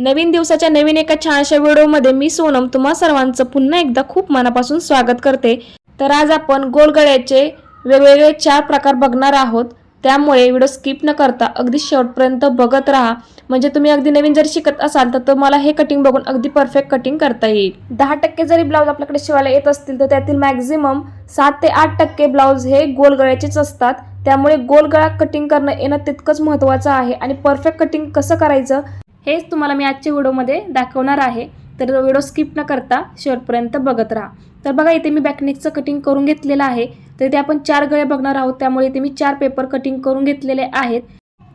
नवीन दिवसाच्या नवीन एका छानशा व्हिडिओमध्ये मी सोनम तुम्हा सर्वांचं पुन्हा एकदा खूप मनापासून स्वागत करते. तर आज आपण गोलगळ्याचे वेगवेगळे चार प्रकार बघणार आहोत. त्यामुळे व्हिडिओ स्किप न करता अगदी शेवटपर्यंत बघत राहा. म्हणजे तुम्ही अगदी नवीन जर शिकत असाल तर तुम्हाला हे कटिंग बघून अगदी परफेक्ट कटिंग करता येईल. दहा टक्के जरी ब्लाऊज आपल्याकडे शिवायला येत असतील तर त्यातील मॅक्झिमम सात ते आठ टक्के ब्लाऊज हे गोलगळ्याचेच असतात. त्यामुळे गोलगळा कटिंग करणं येणं तितकंच महत्त्वाचं आहे. आणि परफेक्ट कटिंग कसं करायचं? हेच तुम्हाला मी आजच्या व्हिडिओमध्ये दाखवणार आहे. तर व्हिडिओ स्किप न करता शेवटपर्यंत बघत राहा. तर बघा इथे मी बॅकनेकचं कटिंग करून घेतलेलं आहे. तर इथे आपण चार गळे बघणार आहोत. त्यामुळे इथे मी चार पेपर कटिंग करून घेतलेले आहेत.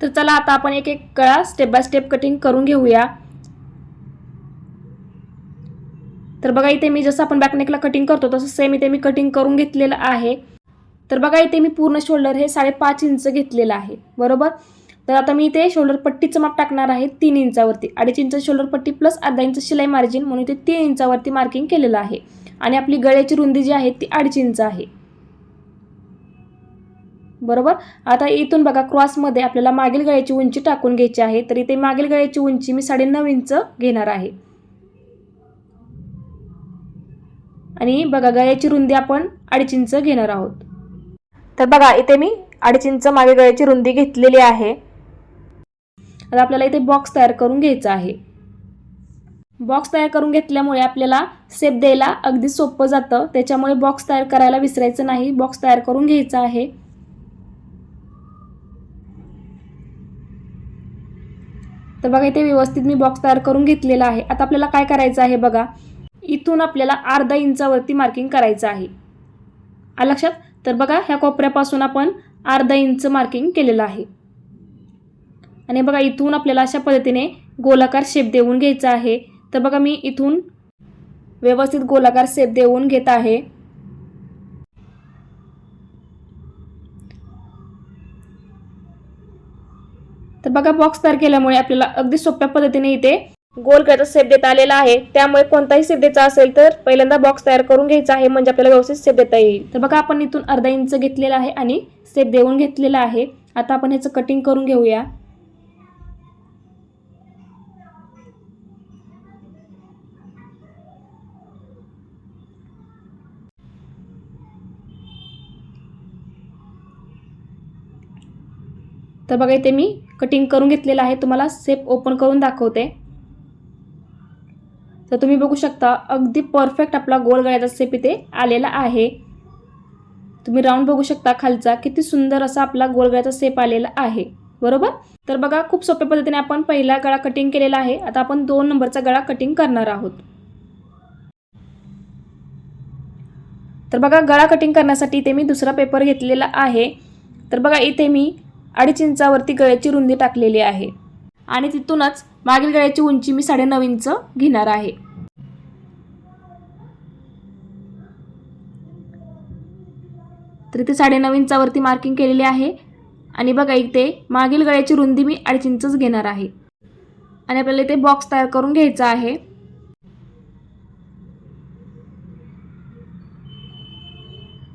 तर चला आता आपण एक एक गळा स्टेप बाय स्टेप कटिंग करून घेऊया. तर बघा इथे मी जसं आपण बॅकनेकला कटिंग करतो तसं सेम इथे मी कटिंग करून घेतलेलं आहे. तर बघा इथे मी पूर्ण शोल्डर हे साडेपाच इंच घेतलेलं आहे. बरोबर? तर आता मी इथे शोल्डर पट्टीचं माप टाकणार आहे तीन इंचावरती. अडीच इंच शोल्डर पट्टी प्लस अर्धा इंच शिलाई मार्जिन म्हणून इथे तीन इंचावरती मार्किंग केलेलं आहे. आणि आपली गळ्याची रुंदी जी आहे ती अडीच इंच आहे. बरोबर? आता इथून बघा क्रॉसमध्ये आपल्याला मागील गळ्याची उंची टाकून घ्यायची आहे. तर इथे मागील गळ्याची उंची मी साडेनऊ इंच घेणार आहे. आणि बघा गळ्याची रुंदी आपण अडीच इंच घेणार आहोत. तर बघा इथे मी अडीच इंच मागे गळ्याची रुंदी घेतलेली आहे. आता आपल्याला इथे बॉक्स तयार करून घ्यायचा आहे. बॉक्स तयार करून घेतल्यामुळे आपल्याला सेप द्यायला अगदी सोपं जातं. त्याच्यामुळे बॉक्स तयार करायला विसरायचं नाही. बॉक्स तयार करून घ्यायचा आहे. तर बघा इथे व्यवस्थित मी बॉक्स तयार करून घेतलेला आहे. आता आपल्याला काय करायचं आहे बघा? इथून आपल्याला अर्धा इंचावरती मार्किंग करायचं आहे. आ लक्षात? तर बघा ह्या कोपऱ्यापासून आपण अर्धा इंच मार्किंग केलेलं आहे. आणि बघा इथून आपल्याला अशा पद्धतीने गोलाकार शेप देऊन घ्यायचा आहे. तर बघा मी इथून व्यवस्थित गोलाकार शेप देऊन घेत आहे. तर बघा बॉक्स तयार केल्यामुळे आपल्याला अगदी सोप्या पद्धतीने इथे गोल करायचा सेप देता आलेला आहे. त्यामुळे कोणताही सेप द्यायचा असेल तर पहिल्यांदा बॉक्स तयार करून घ्यायचा आहे म्हणजे आपल्याला व्यवस्थित सेप देता येईल. तर बघा आपण इथून अर्धा इंच घेतलेला आहे आणि सेप देऊन घेतलेला आहे. आता आपण ह्याचं कटिंग करून घेऊया. तर बघा इथे मी कटिंग करून घेतलेलं आहे. तुम्हाला सेप ओपन करून दाखवते. तर तुम्ही बघू शकता अगदी परफेक्ट आपला गोल गळ्याचा सेप इथे आलेला आहे. तुम्ही राऊंड बघू शकता खालचा. किती सुंदर असा आपला गोल गळ्याचा सेप आलेला आहे. बरोबर? तर बघा खूप सोप्या पद्धतीने आपण पहिला गळा कटिंग केलेला आहे. आता आपण दोन नंबरचा गळा कटिंग करणार आहोत. तर बघा गळा कटिंग करण्यासाठी इथे मी दुसरा पेपर घेतलेला आहे. तर बघा इथे मी अडीच इंचावरती गळ्याची रुंदी टाकलेली आहे. आणि तिथूनच मागील गळ्याची उंची मी साडेनऊ इंच घेणार आहे. तर इथे साडेनऊ इंचावरती मार्किंग केलेली आहे. आणि बघा इथे मागील गळ्याची रुंदी मी अडीच इंचच घेणार आहे. आणि आपल्याला इथे बॉक्स तयार करून घ्यायचा आहे.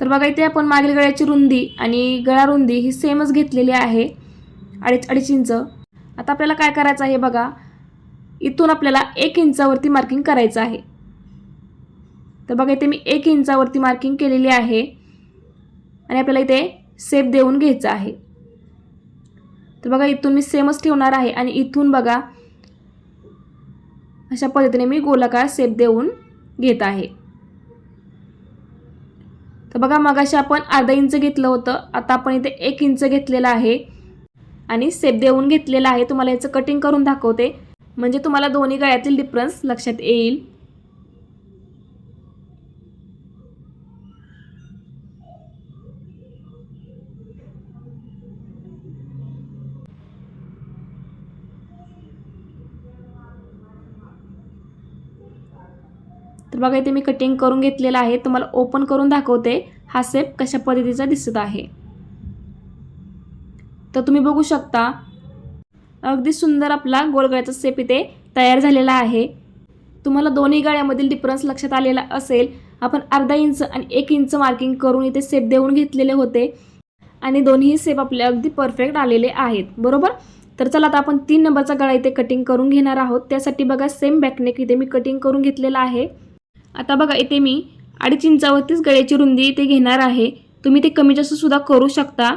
तर बघा इथे आपण मागील गळ्याची रुंदी आणि गळा रुंदी ही सेमच घेतलेली आहे. अडीच अडीच इंच. आता आपल्याला काय करायचं आहे बघा इथून आपल्याला एक इंचावरती मार्किंग करायचं आहे. तर बघा इथे मी एक इंचावरती मार्किंग केलेली आहे आणि आपल्याला इथे सेप देऊन घ्यायचं आहे. तर बघा इथून मी सेमच ठेवणार आहे आणि इथून बघा अशा पद्धतीने मी गोलाकार सेप देऊन घेत आहे. तर बघा मगाशी आपण अर्धा इंच घेतलं होतं. आता आपण इथे एक इंच घेतलेलं आहे आणि सेप देऊन घेतलेलं आहे. तुम्हाला याचं कटिंग करून दाखवते. म्हणजे तुम्हाला दोन्ही गळ्यातील डिफरन्स लक्षात येईल. तर बघा इथे मी कटिंग करून घेतलेलं आहे. तुम्हाला ओपन करून दाखवते. हा सेप कशा पद्धतीचा दिसत आहे. तर तुम्ही बघू शकता अगदी सुंदर आपला गोलगळ्याचा सेप इथे तयार झालेला आहे. तुम्हाला दोन्ही गाळ्यामधील डिफरन्स लक्षात आलेला असेल. आपण अर्धा इंच आणि एक इंच मार्किंग करून इथे सेप देऊन घेतलेले होते. आणि दोन्ही सेप आपले अगदी परफेक्ट आलेले आहेत. बरोबर? तर चला आता आपण तीन नंबरचा गळा इथे कटिंग करून घेणार आहोत. त्यासाठी बघा सेम बॅकनेक इथे मी कटिंग करून घेतलेला आहे. आता बघा इथे मी अडीच इंचावरतीच गळ्याची रुंदी इथे घेणार आहे. तुम्ही ते कमी जास्त सुद्धा करू शकता.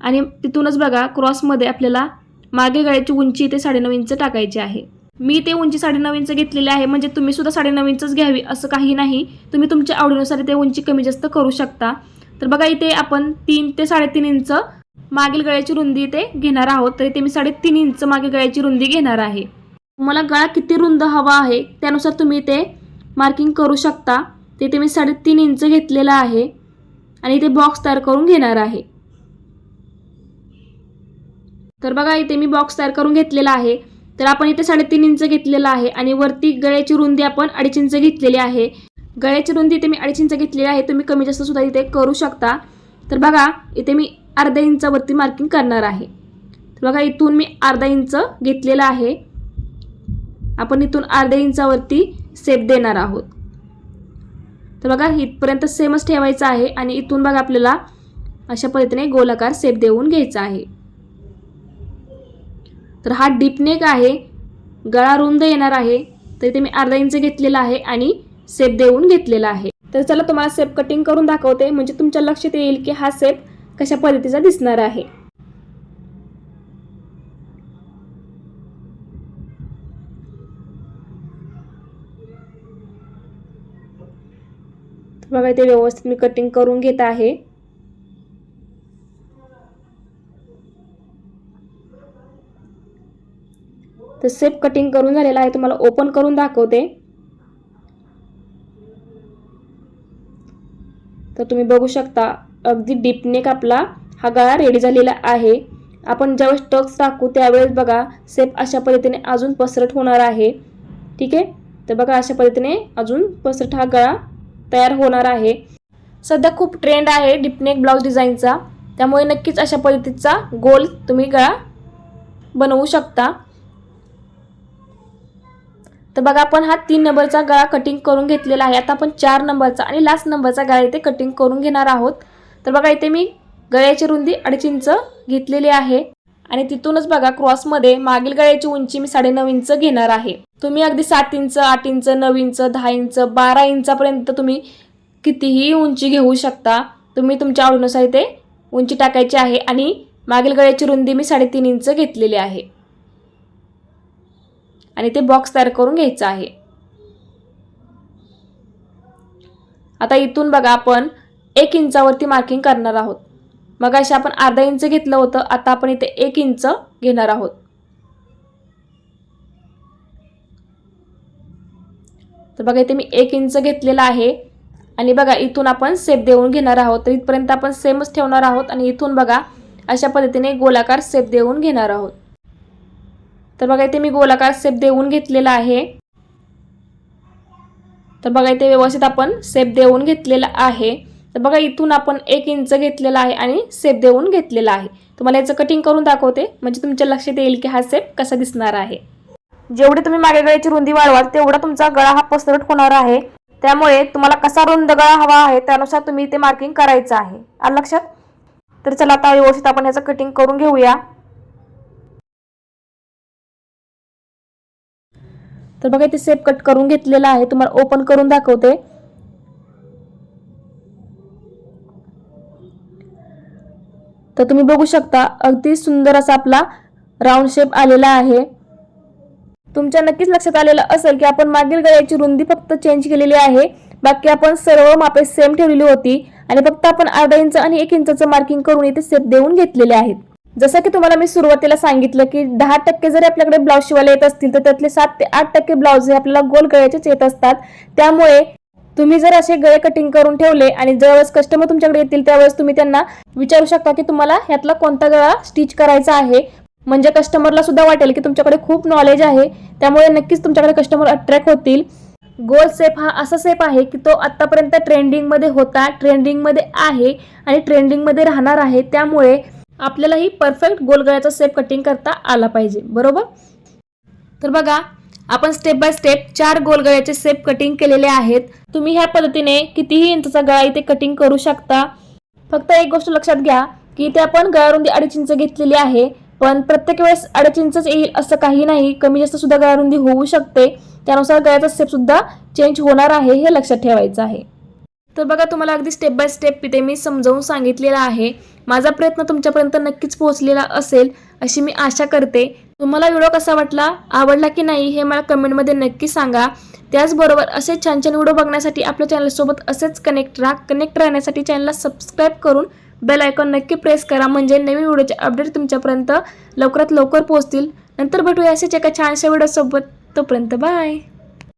आणि तिथूनच बघा क्रॉसमध्ये आपल्याला मागे गळ्याची उंची इथे साडेनऊ इंच टाकायची आहे. मी ते उंची साडेनऊ इंच घेतलेली आहे म्हणजे तुम्ही सुद्धा साडेनऊ इंचच घ्यावी असं काही नाही. तुम्ही तुमच्या आवडीनुसार ते उंची कमी जास्त करू शकता. तर बघा इथे आपण तीन ते साडेतीन इंच मागील गळ्याची रुंदी इथे घेणार आहोत. तर इथे मी साडेतीन इंच मागे गळ्याची रुंदी घेणार आहे. तुम्हाला गळा किती रुंद हवा आहे त्यानुसार तुम्ही ते मार्किंग करू शकता. तिथे मी साडेतीन इंच घेतलेला आहे आणि इथे बॉक्स तयार करून घेणार आहे. तर बघा इथे मी बॉक्स तयार करून घेतलेला आहे. तर आपण इथे साडेतीन इंच घेतलेला आहे आणि वरती गळ्याची रुंदी आपण अडीच इंच घेतलेली आहे. गळ्याची रुंदी इथे मी अडीच इंच घेतलेली आहे. तुम्ही कमी जास्त सुद्धा इथे करू शकता. तर बघा इथे मी अर्ध्या इंचावरती मार्किंग करणार आहे. तर बघा इथून मी अर्धा इंच घेतलेला आहे. आपण इथून अर्ध्या इंचावरती सेप देणार आहोत. तर बघा इथपर्यंत सेमच ठेवायचं आहे आणि इथून बघा आपल्याला अशा पद्धतीने गोलाकार सेप देऊन घ्यायचा आहे. तर हा डीपनेक आहे गळा रुंद येणार आहे तर इथे मी अर्धा इंच घेतलेला आहे आणि सेप देऊन घेतलेला आहे. तर चला तुम्हाला सेप कटिंग करून दाखवते. म्हणजे तुमच्या लक्षात येईल की हा सेप कशा पद्धतीचा दिसणार आहे तर बघा इथे व्यवस्थित मी कटिंग करून घेत आहे. तर सेप कटिंग करून झालेला आहे. तुम्हाला ओपन करून दाखवते. तर तुम्ही बघू शकता अगदी डीपनेक आपला हा गळा रेडी झालेला आहे. आपण ज्यावेळेस टक्स टाकू त्यावेळेस बघा सेप अशा पद्धतीने अजून पसरट होणार आहे. ठीक आहे? तर बघा अशा पद्धतीने अजून पसरट हा गळा तयार होणार आहे. सध्या खूप ट्रेंड आहे डिपनेक ब्लाऊज डिझाईनचा त्यामुळे नक्कीच अशा पद्धतीचा गोल तुम्ही गळा बनवू शकता. तर बघा आपण हा तीन नंबरचा गळा कटिंग करून घेतलेला आहे. आता आपण चार नंबरचा आणि लास्ट नंबरचा गळा इथे कटिंग करून घेणार आहोत. तर बघा इथे मी गळ्याची रुंदी अडीच इंच घेतलेली आहे. आणि तिथूनच बघा क्रॉसमध्ये मागील गळ्याची उंची मी साडेनऊ इंच घेणार आहे. तुम्ही अगदी सात इंच आठ इंच नऊ इंच दहा इंच बारा इंचापर्यंत तुम्ही कितीही उंची घेऊ शकता तुम्ही तुमच्या आवडीनुसार इथे उंची टाकायची आहे आणि मागील गळ्याची रुंदी मी साडेतीन इंच घेतलेली आहे. आणि ते बॉक्स तयार करून घ्यायचं आहे. आता इथून बघा आपण एक इंचावरती मार्किंग करणार आहोत. मग अशा आपण अर्धा इंच घेतलं होतं आता आपण इथे एक इंच घेणार आहोत. तर बघा इथे मी एक इंच घेतलेला आहे. आणि बघा इथून आपण सेप देऊन घेणार आहोत. तर इथपर्यंत आपण सेमच ठेवणार आहोत आणि इथून बघा अशा पद्धतीने गोलाकार सेप देऊन घेणार आहोत. तर बघा इथे मी गोलाकार सेप देऊन घेतलेला आहे. तर बघा इथे व्यवस्थित आपण सेप देऊन घेतलेला आहे. तर बघा इथून आपण एक इंच घेतलेला आहे आणि सेप देऊन घेतलेला आहे. तुम्हाला याचं कटिंग करून दाखवते. म्हणजे तुमच्या लक्षात येईल की हा सेप कसा दिसणार आहे. जेवढी तुम्ही मागे गळ्याची रुंदी वाढवाल तेवढा तुमचा गळा हा पसरट होणार आहे. त्यामुळे तुम्हाला कसा रुंद गळा हवा आहे त्यानुसार तुम्ही ते मार्किंग करायचं आहे. आलं लक्षात? तर चला आता व्यवस्थित आपण याचं कटिंग करून घेऊया. तर बघा इथे सेप कट करून घेतलेला आहे. तुम्हाला ओपन करून दाखवते. तर तुम्ही बघू शकता अगदी सुंदर असा आपला राऊंड शेप आलेला आहे. तुमच्या नक्कीच लक्षात आलेलं असेल की आपण मागील गळ्याची रुंदी फक्त चेंज केलेली आहे. बाकी आपण सर्व मापे सेम ठेवलेली होती आणि फक्त आपण अर्धा इंच आणि एक इंचाचं मार्किंग करून इथे सेप देऊन घेतलेले आहेत. जसं की तुम्हाला मी सुरुवातीला सांगितलं की दहा टक्के जरी आपल्याकडे ब्लाऊज शिवायला येत असतील तर त्यातले सात ते आठ टक्के ब्लाऊज हे आपल्याला गोल गळ्याचेच येत असतात. त्यामुळे तुम्ही जर असे गळे कटिंग करून ठेवले आणि ज्यावेळेस कस्टमर तुमच्याकडे येतील त्यावेळेस तुम्ही त्यांना विचारू शकता की तुम्हाला ह्यातला कोणता गळा स्टिच करायचा आहे. म्हणजे कस्टमरला सुद्धा वाटेल की तुमच्याकडे खूप नॉलेज आहे त्यामुळे नक्कीच तुमच्याकडे कस्टमर अट्रॅक्ट होतील. गोल सेप हा असा सेप आहे की तो आत्तापर्यंत ट्रेंडिंगमध्ये होता ट्रेंडिंगमध्ये आहे आणि ट्रेंडिंगमध्ये राहणार आहे त्यामुळे आपल्यालाही परफेक्ट गोलगळ्याचा सेप कटिंग करता आला पाहिजे बरोबर? तर बघा आपण स्टेप बाय स्टेप चार गोलगळ्याचे सेप कटिंग केलेले आहेत. तुम्ही ह्या पद्धतीने कितीही इंचचा गळा इथे कटिंग करू शकता. फक्त एक गोष्ट लक्षात घ्या की इथे आपण गळारुंदी अडीच इंच घेतलेली आहे. पण प्रत्येक वेळेस अडचणीच येईल असं काही नाही. कमी जास्त सुद्धा गळारुंदी होऊ शकते. त्यानुसार गळ्याचा स्टेप सुद्धा चेंज होणार आहे हे लक्षात ठेवायचं आहे. तर बघा तुम्हाला अगदी स्टेप बाय स्टेप तिथे मी समजावून सांगितलेला आहे. माझा प्रयत्न तुमच्यापर्यंत नक्कीच पोहोचलेला असेल अशी मी आशा करते. तुम्हाला व्हिडिओ कसा वाटला आवडला की नाही हे मला कमेंटमध्ये नक्की सांगा. त्याचबरोबर असे छान छान व्हिडिओ बघण्यासाठी आपल्या चॅनलसोबत असेच कनेक्ट राहा. कनेक्ट राहण्यासाठी चॅनलला सबस्क्राईब करून बेल आयकॉन नक्की प्रेस करा. म्हणजे नवीन व्हिडिओचे अपडेट तुमच्यापर्यंत लवकरात लवकर पोहोचतील. नंतर भेटूया असेच एका छानशा व्हिडिओसोबत. तोपर्यंत बाय